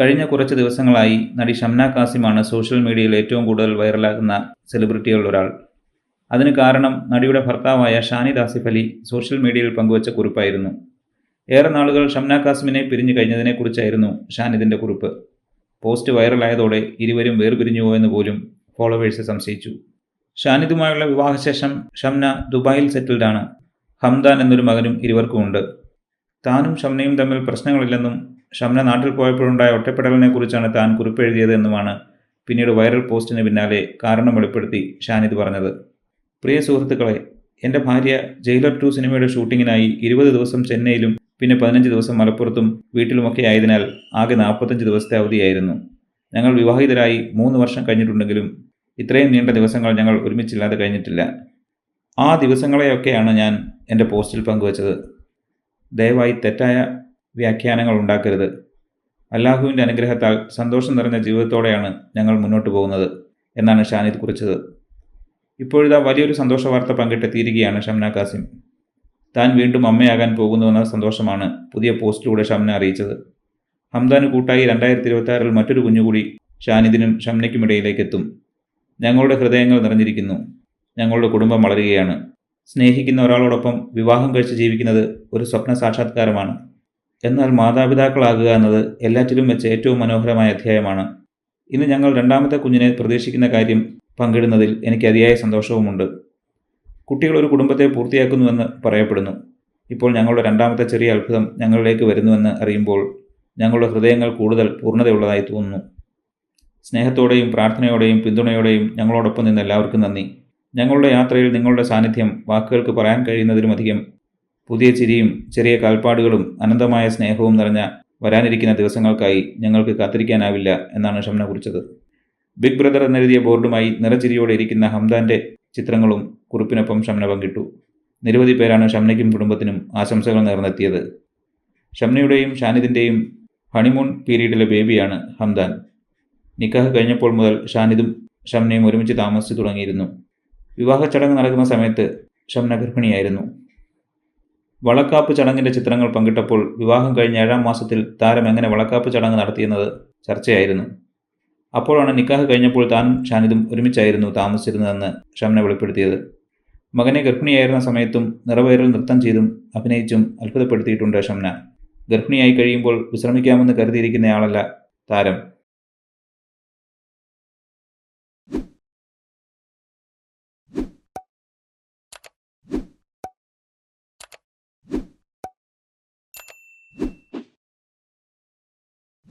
കഴിഞ്ഞ കുറച്ച് ദിവസങ്ങളായി നടി ഷംന കാസിമാണ് സോഷ്യൽ മീഡിയയിൽ ഏറ്റവും കൂടുതൽ വൈറലാകുന്ന സെലിബ്രിറ്റികളിൽ ഒരാൾ. അതിന് കാരണം നടിയുടെ ഭർത്താവായ ഷാനി ആസിഫ് അലി സോഷ്യൽ മീഡിയയിൽ പങ്കുവച്ച കുറിപ്പായിരുന്നു. ഏറെ നാളുകൾ ഷംന കാസിമിനെ പിരിഞ്ഞു കഴിഞ്ഞതിനെക്കുറിച്ചായിരുന്നു ഷാനിദിന്റെ കുറിപ്പ്. പോസ്റ്റ് വൈറലായതോടെ ഇരുവരും വേർപിരിഞ്ഞുവോ എന്ന് പോലും ഫോളോവേഴ്സ് സംശയിച്ചു. ഷാനിദുമായുള്ള വിവാഹശേഷം ഷംന ദുബായിൽ സെറ്റിൽഡാണ്. ഹംദാൻ എന്നൊരു മകനും ഇരുവർക്കുമുണ്ട്. താനും ഷംനയും തമ്മിൽ പ്രശ്നങ്ങളില്ലെന്നും ഷംന നാട്ടിൽ പോയപ്പോഴുണ്ടായ ഒറ്റപ്പെടലിനെ കുറിച്ചാണ് താൻ കുറിപ്പെഴുതിയത് എന്നുമാണ് പിന്നീട് വൈറൽ പോസ്റ്റിന് പിന്നാലെ കാരണം വെളിപ്പെടുത്തി ഷാനിദ് പറഞ്ഞത്. പ്രിയ സുഹൃത്തുക്കളെ എന്റെ ഭാര്യ ജയിലർ ടു സിനിമയുടെ ഷൂട്ടിങ്ങിനായി ഇരുപത് ദിവസം ചെന്നൈയിലും പിന്നെ പതിനഞ്ച് ദിവസം മലപ്പുറത്തും വീട്ടിലുമൊക്കെ ആയതിനാൽ ആകെ നാൽപ്പത്തഞ്ച് ദിവസത്തെ അവധിയായിരുന്നു. ഞങ്ങൾ വിവാഹിതരായി മൂന്ന് വർഷം കഴിഞ്ഞിട്ടുണ്ടെങ്കിലും ഇത്രയും നീണ്ട ദിവസങ്ങൾ ഞങ്ങൾ ഒരുമിച്ചില്ലാതെ കഴിഞ്ഞിട്ടില്ല. ആ ദിവസങ്ങളെയൊക്കെയാണ് ഞാൻ എന്റെ പോസ്റ്റിൽ പങ്കുവച്ചത്. ദയവായി തെറ്റായ വ്യാഖ്യാനങ്ങൾ ഉണ്ടാക്കരുത്. അല്ലാഹുവിന്റെ അനുഗ്രഹത്താൽ സന്തോഷം നിറഞ്ഞ ജീവിതത്തോടെയാണ് ഞങ്ങൾ മുന്നോട്ട് പോകുന്നത് എന്നാണ് ഷാനിദ് കുറിച്ചത്. ഇപ്പോഴിതാ വലിയൊരു സന്തോഷ വാർത്ത പങ്കിട്ടെത്തിയിരിക്കുകയാണ് ഷംന കാസിം താൻ വീണ്ടും അമ്മയാകാൻ പോകുന്നുവെന്ന സന്തോഷമാണ് പുതിയ പോസ്റ്റിലൂടെ ഷംന അറിയിച്ചത്. ഹംദാന് കൂട്ടായി രണ്ടായിരത്തി ഇരുപത്തി മറ്റൊരു കുഞ്ഞുകൂടി ഷാനിദിനും ഷംനയ്ക്കും ഇടയിലേക്ക് എത്തും ഞങ്ങളുടെ ഹൃദയങ്ങൾ നിറഞ്ഞിരിക്കുന്നു. ഞങ്ങളുടെ കുടുംബം വളരുകയാണ്. സ്നേഹിക്കുന്ന ഒരാളോടൊപ്പം വിവാഹം കഴിച്ച് ജീവിക്കുന്നത് ഒരു സ്വപ്ന സാക്ഷാത്കാരമാണ്. എന്നാൽ മാതാപിതാക്കളാകുക എന്നത് എല്ലാറ്റിലും വെച്ച് ഏറ്റവും മനോഹരമായ അധ്യായമാണ്. ഇന്ന് ഞങ്ങൾ രണ്ടാമത്തെ കുഞ്ഞിനെ പ്രതീക്ഷിക്കുന്ന കാര്യം പങ്കിടുന്നതിൽ എനിക്ക് അതിയായ സന്തോഷവുമുണ്ട്. കുട്ടികൾ ഒരു കുടുംബത്തെ പൂർത്തിയാക്കുന്നുവെന്ന് പറയപ്പെടുന്നു. ഇപ്പോൾ ഞങ്ങളുടെ രണ്ടാമത്തെ ചെറിയ അത്ഭുതം ഞങ്ങളിലേക്ക് വരുന്നുവെന്ന് അറിയുമ്പോൾ ഞങ്ങളുടെ ഹൃദയങ്ങൾ കൂടുതൽ പൂർണതയുള്ളതായി തോന്നുന്നു. സ്നേഹത്തോടെയും പ്രാർത്ഥനയോടെയും പിന്തുണയോടെയും ഞങ്ങളോടൊപ്പം നിന്ന് എല്ലാവർക്കും നന്ദി. ഞങ്ങളുടെ യാത്രയിൽ നിങ്ങളുടെ സാന്നിധ്യം വാക്കുകൾക്ക് പറയാൻ കഴിയുന്നതിലുമധികം പുതിയ ചിരിയും ചെറിയ കാൽപ്പാടുകളും അനന്തമായ സ്നേഹവും നിറഞ്ഞ വരാനിരിക്കുന്ന ദിവസങ്ങൾക്കായി ഞങ്ങൾക്ക് കാത്തിരിക്കാനാവില്ല എന്നാണ് ഷംന കുറിച്ചത്. ബിഗ് ബ്രദർ എന്നെഴുതിയ ബോർഡുമായി നിറച്ചിരിയോടെ ഇരിക്കുന്ന ഹംദാന്റെ ചിത്രങ്ങളും കുറിപ്പിനൊപ്പം ഷംന പങ്കിട്ടു. നിരവധി പേരാണ് ഷംനയ്ക്കും കുടുംബത്തിനും ആശംസകൾ നേർന്നെത്തിയത്. ഷംനയുടെയും ഷാനിദിന്റെയും ഹണിമൂൺ പീരീഡിലെ ബേബിയാണ് ഹംദാൻ. നിക്കാഹ് കഴിഞ്ഞപ്പോൾ മുതൽ ഷാനിദും ഷംനയും ഒരുമിച്ച് താമസിച്ചു തുടങ്ങിയിരുന്നു. വിവാഹ ചടങ്ങ് നടക്കുന്ന സമയത്ത് ഷംന ഗർഭിണിയായിരുന്നു. വളക്കാപ്പ് ചടങ്ങിന്റെ ചിത്രങ്ങൾ പങ്കിട്ടപ്പോൾ വിവാഹം കഴിഞ്ഞ ഏഴാം മാസത്തിൽ താരം എങ്ങനെ വളക്കാപ്പ് ചടങ്ങ് നടത്തിയെന്നത് ചർച്ചയായിരുന്നു. അപ്പോഴാണ് നിക്കാഹ് കഴിഞ്ഞപ്പോൾ താനും ഷാനിദും ഒരുമിച്ചായിരുന്നു താമസിച്ചിരുന്നതെന്ന് ഷംന വെളിപ്പെടുത്തിയത്. മകനെ ഗർഭിണിയായിരുന്ന സമയത്തും നിറവേറൽ നൃത്തം ചെയ്തും അഭിനയിച്ചും അത്ഭുതപ്പെടുത്തിയിട്ടുണ്ട് ഷംന. ഗർഭിണിയായി കഴിയുമ്പോൾ വിശ്രമിക്കാമെന്ന് കരുതിയിരിക്കുന്നയാളല്ല താരം.